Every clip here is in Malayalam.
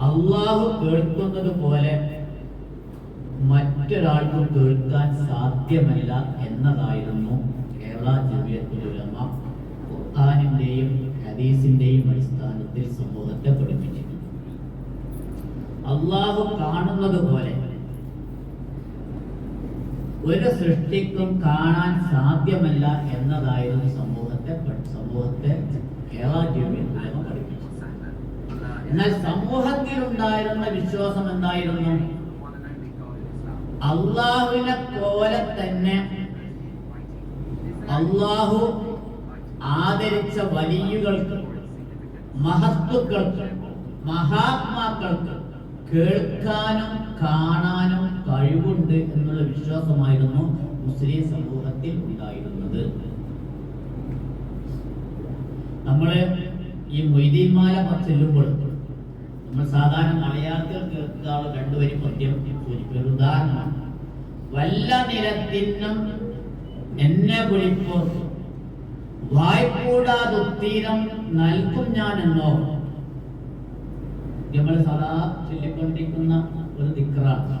അള്ളാഹു കേൾക്കുന്നത് പോലെ മറ്റൊരാൾക്കും കേൾക്കാൻ സാധ്യമല്ല എന്നതായിരുന്നു കേരള ജമിയത്തുലമ ഹദീസിന്റെയും അടിസ്ഥാനത്തിൽ സമൂഹത്തെ പഠിപ്പിച്ചിട്ടുണ്ട് അള്ളാഹു കാണുന്നത് പോലെ ഒരു സൃഷ്ടിക്കും കാണാൻ സാധ്യമല്ല എന്നതായിരുന്നു സമൂഹത്തെ സമൂഹത്തെ കേരള പഠിപ്പിച്ചത് എന്നാൽ സമൂഹത്തിൽ ഉണ്ടായിരുന്ന വിശ്വാസം എന്തായിരുന്നു? അള്ളാഹുവിനെ പോലെ തന്നെ അള്ളാഹു ആദരിച്ച വലിയകൾക്ക് മഹത്വക്കൾക്ക് മഹാത്മാക്കൾക്ക് കേൾക്കാനും കാണാനും കഴിവുണ്ട് എന്നുള്ള വിശ്വാസമായിരുന്നു മുസ്ലിം സമൂഹത്തിൽ ഉണ്ടായിരുന്നത്. നമ്മൾ ഈ മൊയ്തീൻമാല ചെല്ലുമ്പോൾ നമ്മൾ സാധാരണ മലയാളത്തിൽ കേൾക്കാറ് രണ്ടുപേരും സൂചിപ്പിക്കും ഒരു ഉദാഹരണമാണ് വല്ല നിലത്തിനും എന്നെ വിളിപ്പോ വായ്പൂടാതുത്തീരം നൽകും ഞാൻ എന്നോ നമ്മൾ സദാ ചൊല്ലിക്കൊണ്ടിരിക്കുന്ന ഒരു ദിക്റാണ്.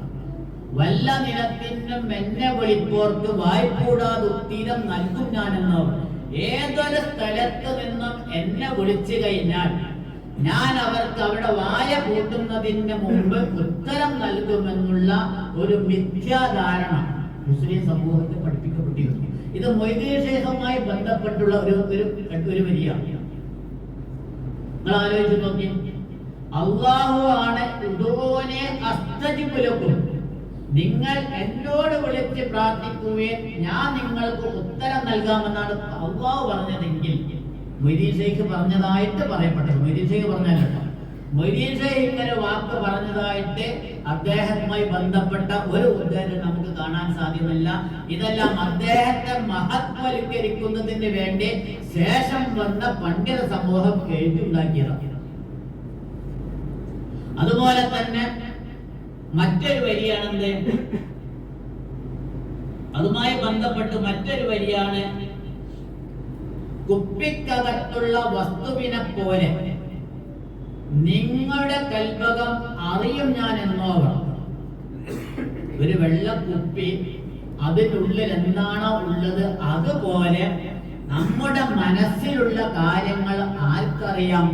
വല്ല നിലത്തിനും എന്നെ വിളിപ്പോർക്ക് വായ്പൂടാതുത്തീരം നൽകും ഞാൻ എന്നോ ഏതൊരു സ്ഥലത്ത് നിന്നും എന്നെ വിളിച്ചു കഴിഞ്ഞാൽ ഞാൻ അവർക്ക് അവിടെ വായ കൂട്ടുന്നതിന് മുമ്പ് ഉത്തരം നൽകുമെന്നുള്ള ഒരു മിഥ്യാധാരണ മുസ്ലിം സമൂഹത്തെ പഠിപ്പിക്കപ്പെട്ടിരുന്നു. ഇത് മൊയ്തീഷേഖവുമായി ബന്ധപ്പെട്ടുള്ള ഒരു ഒരു ഒരു വരിയാണ് നിങ്ങൾ ആലോചിച്ച് നോക്കി. അള്ളാഹു ആണ് ഉദോനെ അസ്തജിപുലക്കും നിങ്ങൾ എന്നോട് വിളിച്ച് പ്രാർത്ഥിക്കുകയും ഞാൻ നിങ്ങൾക്ക് ഉത്തരം നൽകാമെന്നാണ് അള്ളാഹു പറഞ്ഞതെങ്കിൽ മൊയ്തീൻ ഷെയ്ഖ് പറഞ്ഞതായിട്ട് പറയപ്പെട്ടത്. മൊയ്തീൻ ഷെയ്ഖ് പറഞ്ഞല്ലോ മൊയ്തീൻ ഷെയ്ഖ് ഇങ്ങനെ വാക്ക് പറഞ്ഞതായിട്ട് അദ്ദേഹവുമായി ബന്ധപ്പെട്ട ഒരു ഉദ്ധരണം നമുക്ക് കാണാൻ സാധ്യമല്ല. ഇതെല്ലാം അദ്ദേഹത്തെ മഹത്വവൽക്കരിക്കുന്നതിന് വേണ്ടി ശേഷം വന്ന പണ്ഡിത സമൂഹം എഴുതി ഉണ്ടാക്കിയതാണ് അതുപോലെ തന്നെ മറ്റൊരു വരിയാണെന്ത്? അതുമായി ബന്ധപ്പെട്ട് മറ്റൊരു വരിയാണ് കുപ്പിക്കകത്തുള്ള വസ്തുവിനെ പോലെ നിങ്ങളുടെ കൽപകം അറിയും ഞാൻ എന്നോവർ ഒരു വെള്ളക്കുപ്പി അതിനുള്ളിൽ എന്താണോ ഉള്ളത് അതുപോലെ നമ്മുടെ മനസ്സിലുള്ള കാര്യങ്ങൾ ആർക്കറിയാം?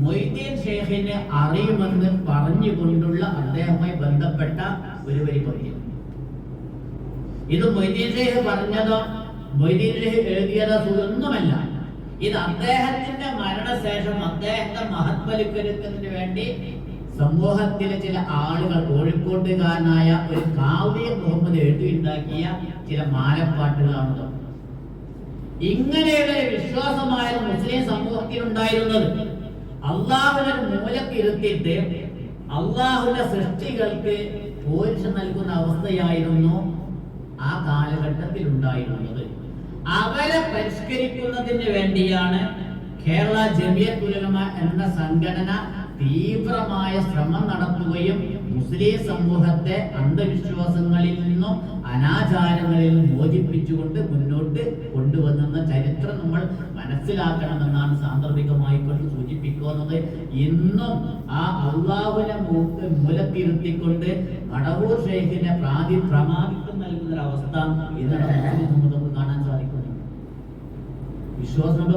മൊയ്തീൻ ഷേഖിന് അറിയുമെന്ന് പറഞ്ഞുകൊണ്ടുള്ള അദ്ദേഹവുമായി ബന്ധപ്പെട്ട ഒരു വരി പറയും ഇത് മൊയ്തീൻ ഷേഖ് പറഞ്ഞതോ? മൊയ്തീൻ ഷേഖ് എഴുതിയതോ ഒന്നുമല്ല ഇത് അദ്ദേഹത്തിന്റെ മരണശേഷം അദ്ദേഹത്തെ മഹത്വലിക്കരുക്കുന്നതിന് വേണ്ടി സമൂഹത്തിലെ ചില ആളുകൾ കോഴിക്കോട്ടുകാരനായ ഒരു കാവ്യ മുഹമ്മദ് എഴുതിയുണ്ടാക്കിയ ചില മാലപ്പാട്ടുകളാണ് ഇങ്ങനെയുള്ള വിശ്വാസമായിരുന്നു മുസ്ലിം സമൂഹത്തിൽ ഉണ്ടായിരുന്നത് അള്ളാഹുവിനെ മൂലക്കിരുത്തിയിട്ട് അള്ളാഹുവിന്റെ സൃഷ്ടികൾക്ക് പോരിഷ നൽകുന്ന അവസ്ഥയായിരുന്നു ആ കാലഘട്ടത്തിൽ ഉണ്ടായിരുന്നത് അവരെ പരിഷ്കരിക്കുന്നതിന് വേണ്ടിയാണ് കേരള ജമിയത്ത് ഉലമ എന്ന സംഘടന തീവ്രമായ ശ്രമം നടത്തുകയും മുസ്ലിം സമൂഹത്തെ അന്ധവിശ്വാസങ്ങളിൽ നിന്നും അനാചാരങ്ങളിൽ നിന്നും മോചിപ്പിച്ചുകൊണ്ട് മുന്നോട്ട് കൊണ്ടുവന്നെന്ന ചരിത്രം നമ്മൾ മനസ്സിലാക്കണമെന്നാണ് സാന്ദർഭികമായി കൊണ്ട് സൂചിപ്പിക്കുന്നത്. ഇന്നും ആ അള്ളാഹുവിനെ മൂലത്തിരുത്തിക്കൊണ്ട് കടവൂർ ഷെയ്ഖിനെ പ്രാതി പ്രമാദിത്വം നൽകുന്ന ഒരു അവസ്ഥ ഇന്നലെ മുസ്ലിം സമൂഹം വിശ്വാസം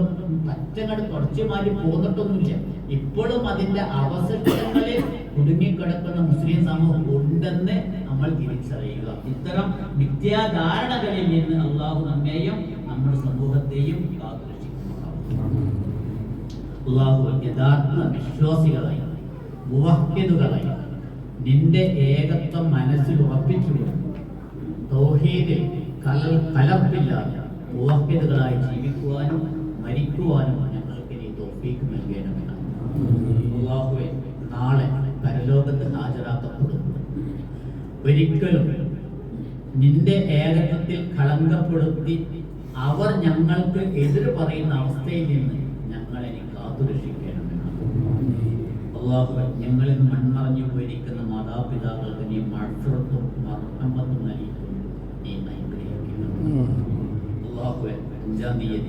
പറ്റങ്ങട് തുടച്ചു മാറ്റി പോന്നിട്ടൊന്നുമില്ല. ഇപ്പോഴും അതിന്റെ അവസരങ്ങളിൽ കുടുങ്ങിക്കിടക്കുന്ന മുസ്ലിം സമൂഹം ഉണ്ടെന്ന് നമ്മൾ തിരിച്ചറിയുക. ഇത്തരം മിഥ്യാധാരണകളിൽ നിന്ന് അള്ളാഹു നമ്മെയും നമ്മുടെ സമൂഹത്തെയും അള്ളാഹു യഥാർത്ഥ വിശ്വാസികളായി മുവഹിദുകളായി നിന്റെ ഏകത്വം മനസ്സിൽ ഉറപ്പിച്ചുകൊണ്ട് തൗഹീദിൽ കലർപ്പില്ലാതെ മുവഹിദുകളായി ജീവിക്കുവാനും മരിക്കുവാനും ഞങ്ങൾക്ക് നീ തോഫീക്ക് നൽകണമെന്നാണ് അള്ളാഹുവെ നാളെ പരലോകത്ത് ഹാജരാക്കപ്പെടുന്നു ഒരിക്കലും നിന്റെ ഏകത്വത്തിൽ കളങ്കപ്പെടുത്തി അവർ ഞങ്ങൾക്ക് എതിര് പറയുന്ന അവസ്ഥയിൽ നിന്ന് ഞങ്ങളെ നീ കാത്തുരക്ഷിക്കണമെന്നാണ് അള്ളാഹു ഞങ്ങളിൽ മൺമറഞ്ഞു പോയിരിക്കുന്ന മാതാപിതാക്കൾക്ക് നീ മഴത്തും മർമ്മത്തും നൽകിക്കൊണ്ട് നീ 你这样理解